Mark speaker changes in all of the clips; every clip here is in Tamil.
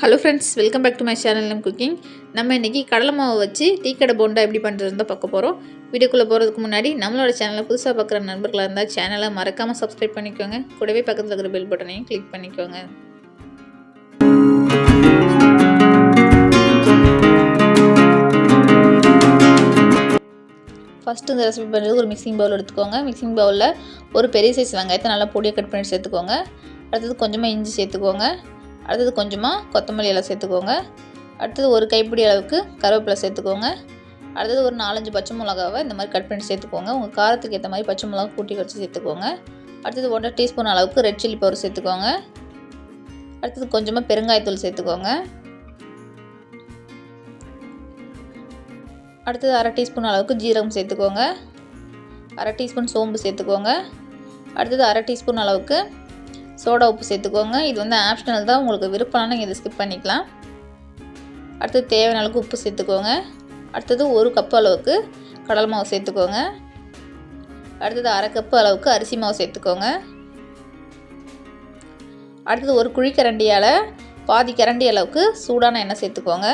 Speaker 1: Hello friends welcome back to my channel நம் குக்கிங் நம்ம இன்றைக்கி கடலை மாவு வச்சு டீ கடை போண்டா எப்படி பண்ணுறது தான் பார்க்க போகிறோம் வீடியோக்குள்ளே போகிறதுக்கு முன்னாடி நம்மளோட சேனலை புதுசாக பார்க்குற நண்பர்களாக இருந்தால் சேனலை மறக்காமல் சப்ஸ்கிரைப் பண்ணிக்கோங்க. கூடவே பக்கத்தில் இருக்கிற பெல் பட்டனையும் கிளிக் பண்ணிக்கோங்க. ஃபஸ்ட்டு இந்த ரெசிபி பண்ணுறது ஒரு மிக்சிங் பவுல் எடுத்துக்கோங்க. மிக்சிங் பவுலில் ஒரு பெரிய சைஸ் வெங்காயத்தை நல்லா பொடியாக கட் பண்ணி சேர்த்துக்கோங்க. அடுத்தது கொஞ்சமாக இஞ்சி சேர்த்துக்கோங்க. அடுத்தது கொஞ்சமாக கொத்தமல்லி இலை சேர்த்துக்கோங்க. அடுத்தது ஒரு கைப்பிடி அளவுக்கு கருவேப்பிலை சேர்த்துக்கோங்க. அடுத்தது ஒரு நாலஞ்சு பச்சை மிளகாவை இந்த மாதிரி கட் பண்ணி சேர்த்துக்கோங்க. உங்கள் காரத்துக்கு ஏற்ற மாதிரி பச்சை மிளகா கூட்டி வச்சு சேர்த்துக்கோங்க. அடுத்தது ஒன்றரை டீஸ்பூன் அளவுக்கு ரெட் சில்லி பவுடர் சேர்த்துக்கோங்க. அடுத்தது கொஞ்சமாக பெருங்காயத்தூள் சேர்த்துக்கோங்க. அடுத்தது அரை டீஸ்பூன் அளவுக்கு ஜீரகம் சேர்த்துக்கோங்க. அரை டீஸ்பூன் சோம்பு சேர்த்துக்கோங்க. அடுத்தது அரை டீஸ்பூன் அளவுக்கு சோடா உப்பு சேர்த்துக்கோங்க. இது வந்து ஆப்ஷனல் தான். உங்களுக்கு விருப்பம்னா நீங்கள் இதை ஸ்கிப் பண்ணிக்கலாம். அடுத்தது தேவையான அளவுக்கு உப்பு சேர்த்துக்கோங்க. அடுத்தது ஒரு கப்பு அளவுக்கு கடல் மாவு சேர்த்துக்கோங்க. அடுத்தது அரை கப்பு அளவுக்கு அரிசி மாவு சேர்த்துக்கோங்க. அடுத்தது ஒரு குழி கரண்டியால் பாதி கரண்டி அளவுக்கு சூடான எண்ணெய் சேர்த்துக்கோங்க.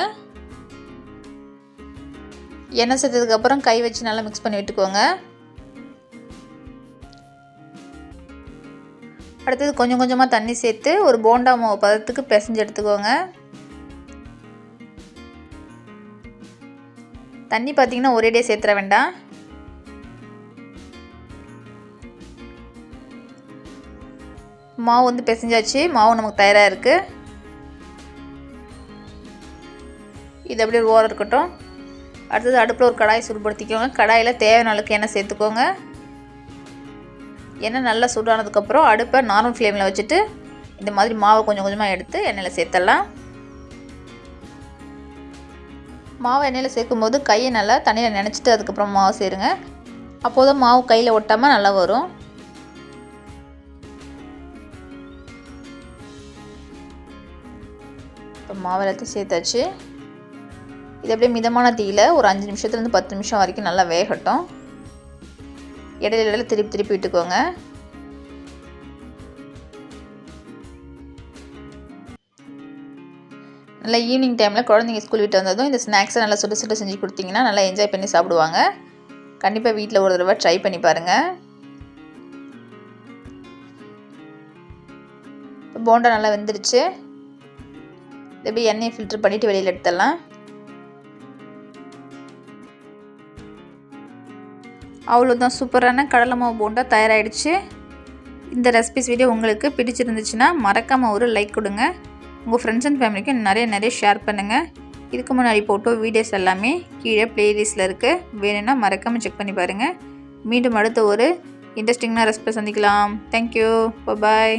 Speaker 1: எண்ணெய் சேர்த்ததுக்கப்புறம் கை வச்சு நல்லா மிக்ஸ் பண்ணி விட்டுக்கோங்க. அடுத்தது கொஞ்சம் கொஞ்சமாக தண்ணி சேர்த்து ஒரு போண்டா மாவு பதத்துக்கு பிசைஞ்சு எடுத்துக்கோங்க. தண்ணி பார்த்திங்கன்னா ஒரேடியே சேர்த்துற வேண்டாம். மாவு வந்து பிசைஞ்சாச்சு. மாவு நமக்கு தயாராக இருக்குது இது அப்படியே ஒரு ஓரம் இருக்கட்டும். அடுத்தது அடுப்பில் ஒரு கடாயை சுடுபடுத்திக்கோங்க கடாயில் தேவையான அளவுக்கு எண்ணெய் சேர்த்துக்கோங்க. எண்ணெய் நல்லா சூடானதுக்கப்புறம் அடுப்பை நார்மல் ஃப்ளேமில் வச்சுட்டு இந்த மாதிரி மாவை கொஞ்சம் கொஞ்சமாக எடுத்து எண்ணெயில் சேர்த்துடலாம். மாவை எண்ணெயில் சேர்க்கும்போது கையை நல்லா தண்ணியில் நினச்சிட்டு அதுக்கப்புறம் மாவு சேருங்க. அப்போது தான் மாவு கையில் ஒட்டாமல் நல்லா வரும். இப்போ மாவு எல்லாத்தையும் சேர்த்தாச்சு. இது அப்படியே மிதமான தீயில் ஒரு அஞ்சு நிமிஷத்துலேருந்து பத்து நிமிஷம் வரைக்கும் நல்லா வேகட்டும். இடையில இடையில திருப்பி திருப்பி விட்டுக்கோங்க. நல்லா ஈவினிங் டைமில் குழந்தைங்க ஸ்கூல் விட்டு வந்ததும் இந்த ஸ்நாக்ஸை நல்லா சுட்டு சுட்டு செஞ்சு கொடுத்தீங்கன்னா நல்லா என்ஜாய் பண்ணி சாப்பிடுவாங்க. கண்டிப்பாக வீட்டில் ஒரு தடவை ட்ரை பண்ணி பாருங்கள் போண்டா நல்லா வெந்துருச்சு. இப்படி எண்ணெயை ஃபில்ட்ரு பண்ணிவிட்டு வெளியில் எடுத்துடலாம். அவ்வளோதான் சூப்பரான கடலை மாவு போண்டா தயாராகிடுச்சு இந்த ரெசிபிஸ் வீடியோ உங்களுக்கு பிடிச்சிருந்துச்சுன்னா மறக்காமல் ஒரு லைக் கொடுங்க. உங்கள் ஃப்ரெண்ட்ஸ் அண்ட் ஃபேமிலிக்கு நிறைய நிறைய ஷேர் பண்ணுங்கள் இதுக்கு முன்னாடி போட்டோ வீடியோஸ் எல்லாமே கீழே ப்ளேலிஸ்ட்டில் இருக்குது வேணும்னா மறக்காமல் செக் பண்ணி பாருங்கள் மீண்டும் அடுத்த ஒரு இன்ட்ரெஸ்டிங்கான ரெசிபி சந்திக்கலாம். Thank you bye